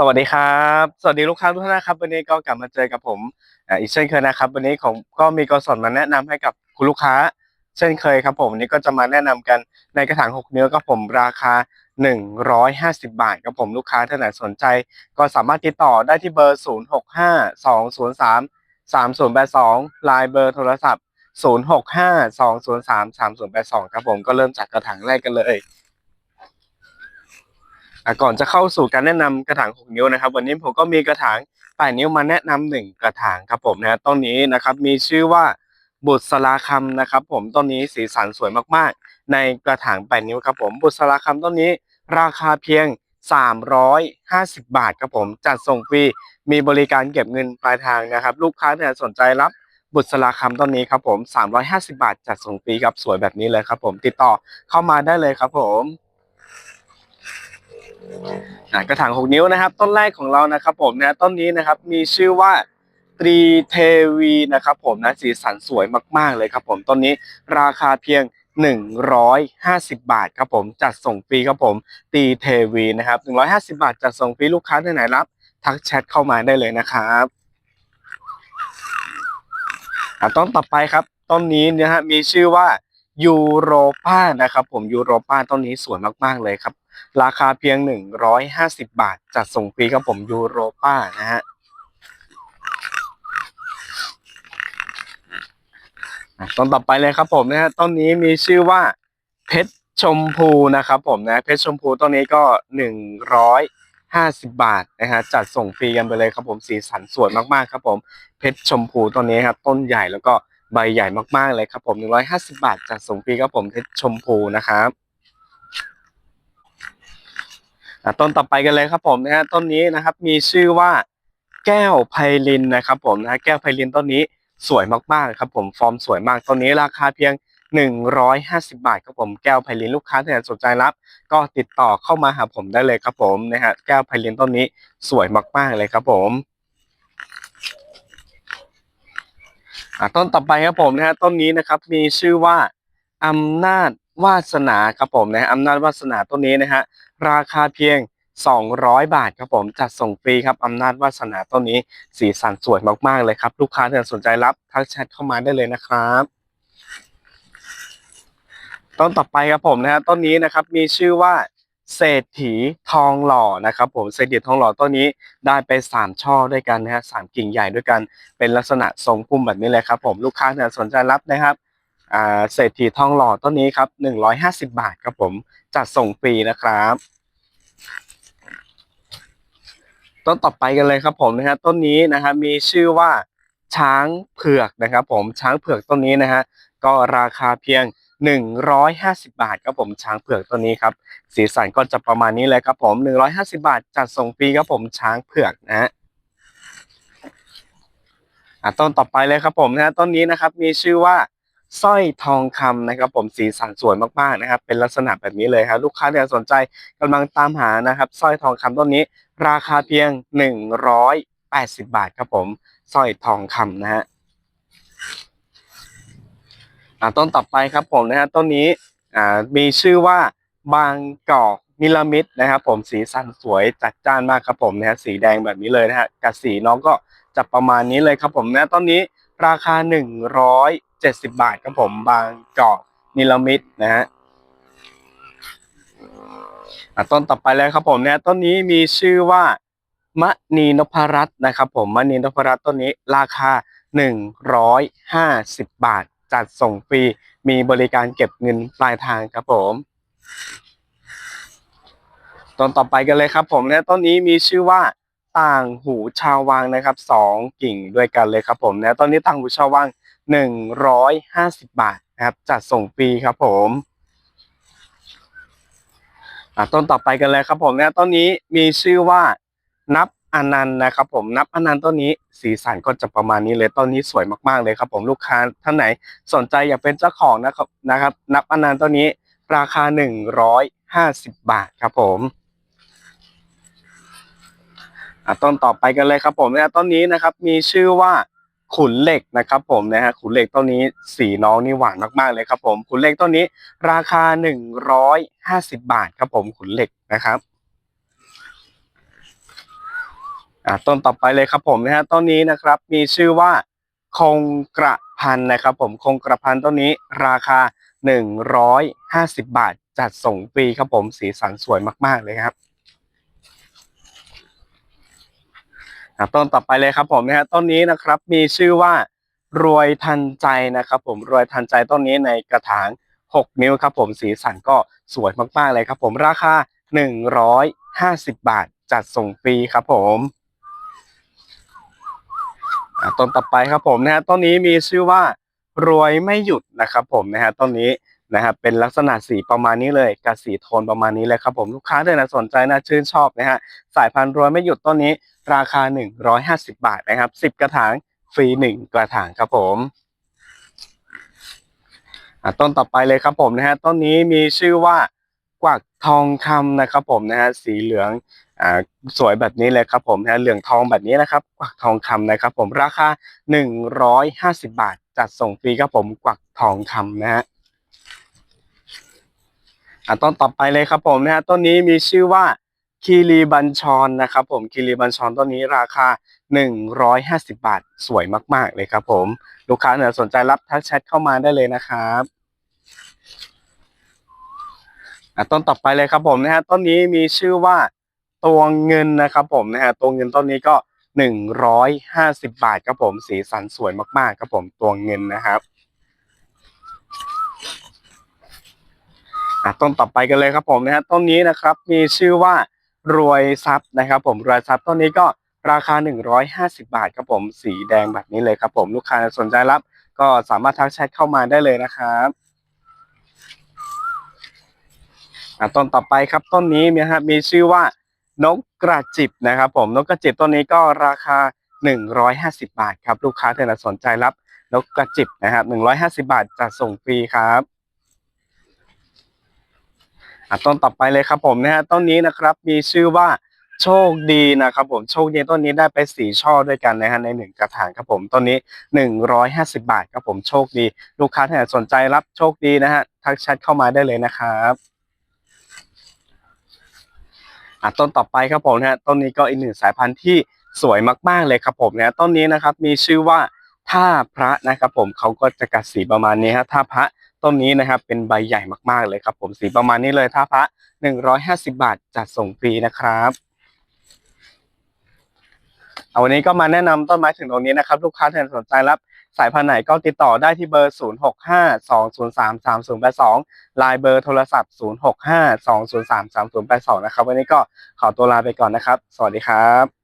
สวัสดีครับ สวัสดีลูกค้าทุกท่านนะครับวันนี้ก็กลับมาเจอกับผมอีกเช่นเคยนะครับ วันนี้ผมก็มีกสอนมาแนะนำให้กับคุณลูกค้า เช่นเคยครับผมวันนี้ก็จะมาแนะนำกันในกระถาง6นิ้วครับผมราคา 150 บาทครับผมลูกค้าท่านไหนสนใจ ก็สามารถติดต่อได้ที่เบอร์ 065203 3082ลายเบอร์โทรศัพท์ 065203 3082ครับผมก็เริ่มจากกระถางแรกกันเลย ก่อนจะเข้าสู่การแนะนำกระถาง 6 นิ้วนะครับ วันนี้ผมก็มีกระถาง 8 นิ้วมาแนะนำหนึ่งกระถางครับผมนะต้นนี้นะครับมีชื่อว่าบุษราคำนะครับ ผมต้นนี้สีสันสวยมากๆ ในกระถาง 8 นิ้วครับผมบุษราคำต้นนี้ราคาเพียง 350 บาทครับผมจัดส่งฟรีมีบริการเก็บเงินปลายทางนะครับ ลูกค้าที่สนใจรับบุษราคำต้นนี้ครับผม 350 บาทจัดส่งฟรีครับสวยแบบนี้เลยครับผมติดต่อเข้ามาได้เลยครับผม อะกระถาง 6 นิ้วนะครับ ต้นแรกของเรานะครับ ผมนะต้นนี้นะครับมีชื่อว่าตรีเทวีนะครับผมนะสีสันสวยมาก ๆ เลยครับผมต้นนี้ราคาเพียง 150 บาทครับผมจัดส่งฟรีครับผมตรีเทวีนะครับ150 บาทจัดส่งฟรีลูกค้าท่ไหนรับ ทักแชทเข้ามาได้เลยนะครับต้นต่อไปครับต้นนี้นะฮะมีชื่อว่ายูโรปานะครับผมยูโรปาต้นนี้สวยมาก ๆ เลยครับ ราคาเพียง 150 บาท จัดส่งฟรีครับผมยูโรป้านะฮะต้นต่อไปเลยครับผมนะฮะต้นนี้มีชื่อว่าเพชรชมพูนะครับผมนะเพชรชมพูต้นนี้ก็ 150 บาทนะฮะจัดส่งฟรีกันไปเลยครับผมสีสันสวยมากๆครับผมเพชรชมพูต้นนี้ครับต้นใหญ่แล้วก็ใบใหญ่มากๆเลยครับผม 150 บาทจัดส่งฟรีครับผมเพชรชมพูนะครับ อะ ต้นต่อไปกันเลยครับผมนะฮะต้นนี้นะครับมีชื่อว่าแก้วไพลินนะครับผมนะแก้วไพลินต้นนี้สวยมากๆครับผมฟอร์มสวยมากต้นนี้ราคาเพียง 150 บาทครับผมแก้วไพลินลูกค้าที่สนใจรับ ก็ติดต่อเข้ามาหาผมได้เลยครับผมนะฮะแก้วไพลินต้นนี้สวยมากๆเลยครับผมต้นต่อไปครับผมนะฮะต้นนี้นะครับมีชื่อว่าอำนาจ วาสนาครับผมนะอำนาจวาสนาต้นนี้นะฮะราคาเพียง 200 บาทครับผมจัดส่งฟรีครับอำนาจวาสนาต้นนี้ สีสันสวยมากๆเลยครับ ลูกค้าที่สนใจรับทักแชทเข้ามาได้เลยนะครับต้นต่อไปครับผมนะฮะต้นนี้นะครับมีชื่อว่าเศรษฐีทองหล่อนะครับผมเศรษฐีทองหล่อต้นนี้ได้ไปสามช่อด้วยกันนะฮะสามกิ่งใหญ่ด้วยกันเป็นลักษณะทรงพุ่มแบบนี้เลยครับผมลูกค้าที่สนใจรับนะครับ เศรษฐีทองหล่อต้นนี้ครับ150บาทครับผมจัดส่งฟรีนะครับ ต้นต่อไปกันเลยครับผมนะฮะต้นนี้นะครับมีชื่อว่าช้างเผือกนะครับ ผมช้างเผือกต้นนี้นะฮะก็ราคาเพียง 150 บาทครับผมช้างเผือกต้นนี้ครับสีสันก็จะประมาณนี้เลยครับผม 150 บาทจัดส่งฟรีครับผมช้างเผือกนะฮะต้นต่อไปเลยครับผมนะฮะต้นนี้นะครับมีชื่อว่า สร้อยทองคำนะครับ ผมสีสันสวยมากๆนะครับ เป็นลักษณะแบบนี้เลยครับลูกค้าที่สนใจกำลังตามหานะครับสร้อยทองคำต้นนี้ ราคาเพียง 180 บาทครับผมสร้อยทองคำนะฮะต้นต่อไปครับผมนะฮะต้นนี้มีชื่อว่าบางกอกนิลมิตนะครับ ผมสีสันสวยจัดจ้านมากครับผมนะฮะสีแดงแบบนี้เลยนะฮะกับสีน้องก็จะประมาณนี้เลยครับผมนะต้นนี้ ราคา 170 บาทครับผมบางกอกนิลมิตนะฮะต้นต่อไปแล้วครับผมเนี่ยต้นนี้มีชื่อว่ามณีนพรัตน์นะครับผมมณีนพรัตน์ต้นนี้ราคา 150 บาท จัดส่งฟรีมีบริการเก็บเงินปลายทางครับผมต้นต่อไปกันเลยครับผมเนี่ยต้นนี้มีชื่อว่า ต่างหูชาววังนะครับสองกิ่งด้วยกันเลยครับผมนี่ยต้นนี้ต่างหูชาววัง150บาทนะครับจัดส่งฟรีครับผมต้นต่อไปกันเลยครับผมนี่ยต้นนี้มีชื่อว่านับอนันต์นะครับผมนับอนันต์ต้นนี้สีสันก็จะประมาณนี้เลยต้นนี้สวยมากๆเลยครับ ผมลูกค้าท่านไหนสนใจอยากเป็นเจ้าของนะครับนะครับ นับอนันต์ต้นนี้ราคา 150 บาทครับผม อะต้นต่อไปกันเลยครับผมนี่ยต้นนี้นะครับ มีชื่อว่าขุนเหล็กนะครับ ผมนะฮะขุนเหล็กต้นนี้สีน้องนี่หวานมากๆเลยครับ ผมขุนเหล็กต้นนี้ ราคา150บาทครับ ผมขุนเหล็กนะครับอ่าต้นต่อไปเลยครับผมนะฮะต้นนี้นะครับ มีชื่อว่าคงกระพันนะครับ ผมคงกระพันต้นนี้ ราคา150บาทจัดส่งฟรีครับผมสีสันสวยมาก ๆเลยครับ อ่าต้นต่อไปเลยครับผมนะฮะต้นนี้นะครับมีชื่อว่ารวยทันใจนะครับ ผมรวยทันใจต้นนี้ในกระถาง 6 นิ้วครับ ผมสีสันก็สวยมากๆเลยครับ ผมราคา 150 บาทจัดส่งฟรีครับ ผมต้นต่อไปครับผมนะฮะต้นนี้มีชื่อว่ารวยไม่หยุดนะครับ ผมนะฮะต้นนี้ นะครับเป็นลักษณะสีประมาณนี้เลยกับสีโทนประมาณนี้เลยครับผมลูกค้าที่นสนใจนะชื่นชอบนะฮะสายพันธุ์รวยไม่หยุดต้นนี้ ราคา 150 บาทนะครับ 10 กระถางฟรี 1 กระถางครับผมต้นต่อไปเลยครับผมนะฮะต้นนี้มีชื่อว่ากวักทองคำนะครับผมนะฮะสีเหลืองอ่าสวยแบบนี้เลยครับผมนะะเหลืองทองแบบนี้นะครับ กวักทองคำนะครับ ผมราคา 150 บาท จัดส่งฟรีครับผมกวักทองคำนะฮะ อ่าต้นต่อไปเลยครับผมนะฮะต้นนี้มีชื่อว่าคีรีบัญชรนะครับผมคีรีบัญชรต้นนี้ราคา 150 บาท สวยมาก ๆ เลยครับผม ลูกค้าเนี่ยสนใจรับทักแชทเข้ามาได้เลยนะครับอ่าต้นต่อไปเลยครับผมนะฮะต้นนี้มีชื่อว่าตัวเงินนะครับผมนะฮะตัวเงินต้นนี้ก็หนึ่งร้อยห้าสิบบาทครับผมสีสันสวยมากๆครับผมตัวเงินนะครับอะ ต้นต่อไปกันเลยครับผมนะฮะต้นนี้นะครับมีชื่อว่ารวยทรัพย์นะครับ ผมรวยทรัพย์ต้นนี้ก็ราคา 150 บาทครับผมสีแดงแบบนี้เลยครับผมลูกค้าสนใจรับ ก็สามารถทักแชทเข้ามาได้เลยนะครับต้นต่อไปครับต้นนี้นะครับมีชื่อว่านกกระจิบนะครับ ผมนกกระจิบต้นนี้ก็ราคา 150 บาทครับ ลูกค้าที่ไหนสนใจรับนกกระจิบนะครับ150 บาทจัดส่งฟรีครับ อะต้นต่อไปเลยครับผมนะฮะต้นนี้นะครับมีชื่อว่าโชคดีนะครับผมโชคดีต้นนี้ได้ไปสี่ช่อด้วยกันนะฮะในหนึ่งกระถางครับผมต้นนี้150บาทครับผมโชคดี ลูกค้าที่ไหนสนใจรับโชคดีนะฮะทักแชทเข้ามาได้เลยนะครับอะต้นต่อไปครับผมนะฮะต้นนี้ก็อีกหนึ่งสายพันธุ์ที่สวยมากๆเลยครับผมนะต้นนี้นะครับมีชื่อว่าท่าพระนะครับผมเขาก็จะกัดสีประมาณนี้ฮะท่าพระ ต้นนี้นะครับ เป็นใบใหญ่มากๆเลยครับ ผมสีประมาณนี้เลยท่าพระ150บาทจัดส่งฟรีนะครับเอาวันนี้ก็มาแนะนำต้นไม้ถึงตรงนี้นะครับ ลูกค้าที่สนใจรับสายพันธุ์ไหนก็ติดต่อได้ที่เบอร์ 0652033082ลน์เบอร์โทรศัพท์ 0652033082 นะครับ วันนี้ก็ขอตัวลาไปก่อนนะครับ สวัสดีครับ